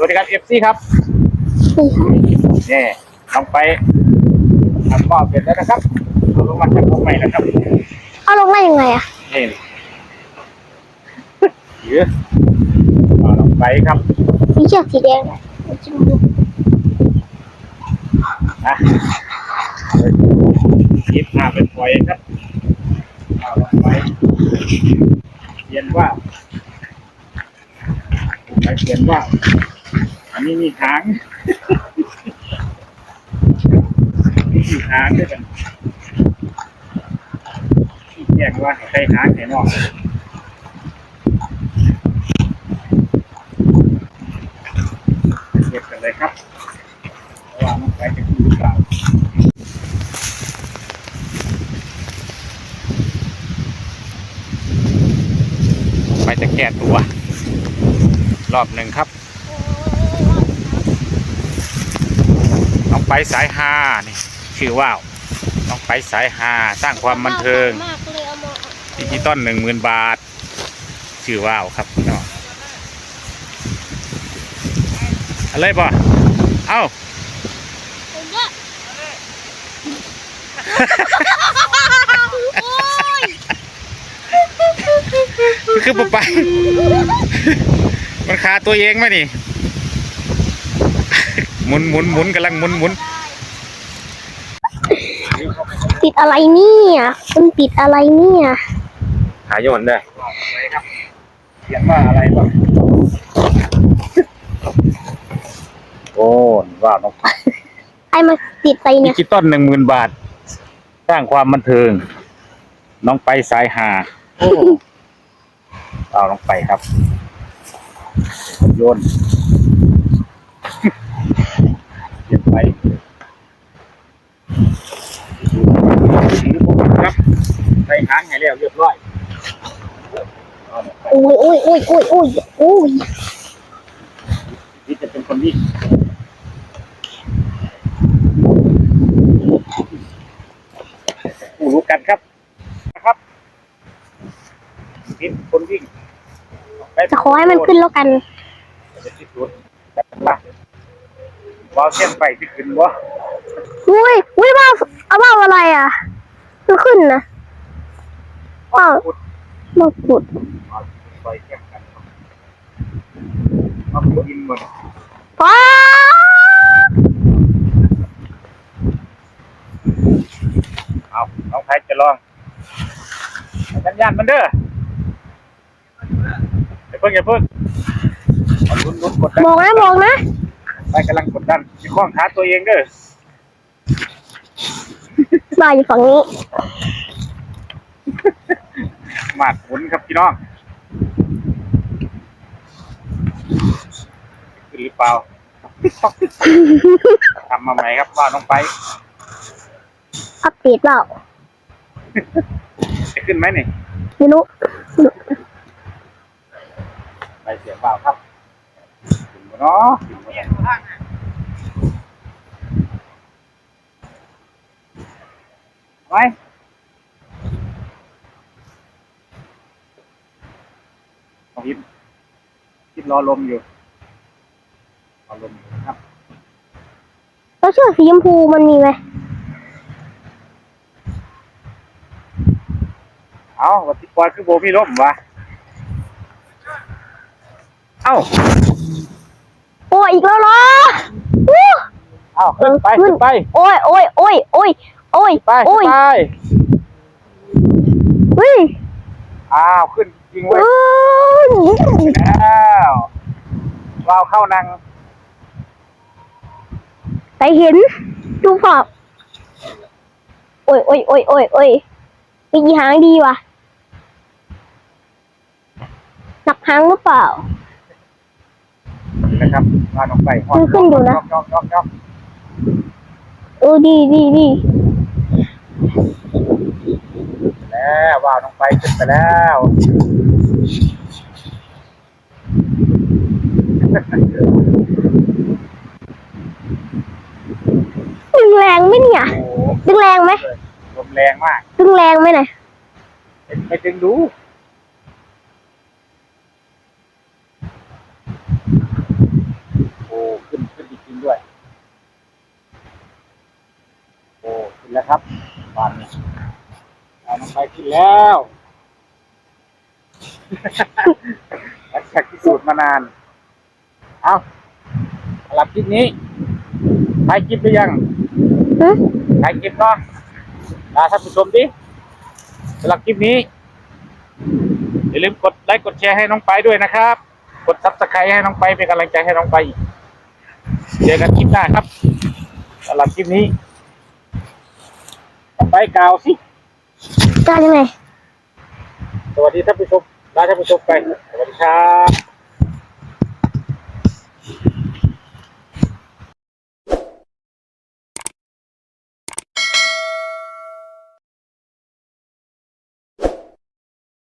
สวัสดีครับเอฟซีครับนี่ต้องไปทำหม้อเสร็จแล้วนะครับเอาลงมาจากพวกใหม่แล้วครับเอาลงได้ยังไงอะนี่เยอะเอาลงไปครับมีเชือกสีแดงไหมจิ้มดูนะคิดหน้าเป็นไฟครับเอาลงไปเขียนว่าไปเขียนว่า มีมีหางมีหางด้วยกันแยกว่าใครหางใครนอกเก็บกันเลยครับว่ามันไปจะคือหรือเปล่าไปจะแก้ตัว รอบหนึ่งครับ น้องไปสายฮานี่ชื่อว่าวน้องไปสายฮาสร้างความบันเทิงมากเลยเอามาดิจิตอลหนึ่งหมื่นบาท ชื่อว่าวครับพี่น้องอะไรบ่เอ้าเอาเยอะโอ้ยคือปไป มันคาตัวเองไหมนี่ หมุนหมุนหมุนกำลังหมุนหมุนติดอะไรเนี่ยมันติดอะไรเนี่ยหายนได้เขียนว่าอะไรบ้างโอ้ว่าน้องไปไอ้มาติดไปดิเนี่ยจิตอลหนึ่งหมื่นบาท สร้างความบันเทิง น้องไปสายหาโอ้เอาลงไปครับ โยน เก็บไปครับใส่หางให้ แล้วเรียบร้อยเอาลงไปโอ้ยโอ้ยโอ้ยโอ้ยโอ้ยโอ้ยนี่จะเป็นคนวิ่งผู้รู้กันครับนะครับนี่คนวิ่งจะขอให้มันขึ้นแล้วกันจะที่สุดแต่ละวาวเส้นไปที่ขึ้นวะอุ้ยอุ้ยว่าวเอาว่าวอะไรอะมันขึ้นนะ ว่าวพุดมงกุฎวาวซอยเข้มกันมาพูดอินหมดว้าเอาน้องไทยจะลองสัญญาณมันเด้ออย่าเพิ่งอย่าเพิ่งเอาลุ้นลุ้นกดดันมองนะมองนะไปกำลังกดดันจะคล้องขาตัวเองเด้อบ่าอยู่ฝั่งนี้ มาดหมุนครับพี่น้องขึ้นหรือเปล่าทำมาใหม่ครับว่าน้องไปอัปเดตเปล่าจะขึ้นไหมนี่ไม่รู้ไปเสียเปล่าครับขึ้นบ่เนาะขึ้นบ่เนาะไว้ ต้องคิดคิดรอลมอยู่รอลมอยู่นะครับแล้วเชือกสีชมพูมันมีไหมเอาวัติปอยคือโบมีลมวะเอ้าโอ้ยอีกแล้วเหรออู้เอ้าขึ้นไปขึ้นไป โอ้ยโอ้ยโอ้ยโอ้ยโอ้ยไปโอ้ยไปเฮ้ยอ้าวขึ้นจริงเว้ยเอ้ยแล้ววาวเข้านังไปเห็น ดูเปล่าโอ้ยโอ้ยโอ้ยโอ้ยโอ้ยมีกี่หางดีวะหนักหางหรือเปล่า นะครับวานออกไปมันขึ้นอยู่นะยอกยอกยอกยอกเออดีดีดี แล้วว่าวลงไปขึ้นไปแล้วดึงแรงไหมเนี่ย โอ้ดึงแรงไหมลมแรงมากดึงแรงไหมไหนี่ยไปดึงดูโอ้ขึ้นขึ้นจริงๆด้วย โอ้ขึ้นแล้วครับบานนี้ องไปกินแล้วหลังจากพิสูจน์มานาน เอาสำหรับคลิปนี้ถ่ายคลิปหรือยังหึถ่ายคลิปเนาะลาท่านผู้ชมดิสำหรับคลิปนี้ อย่าลืมกดไลค์กดแชร์ให้น้องไปด้วยนะครับ กดซับสไครต์ให้น้องไปเป็นกำลังใจให้น้องไปอีกเจอกันคลิปหน้าครับสำหรับคลิปนี้ ไปกล่าวสิ กล้ายังไง สวัสดีท่านผู้ชมลาท่านผู้ชมไป สวัสดีครับ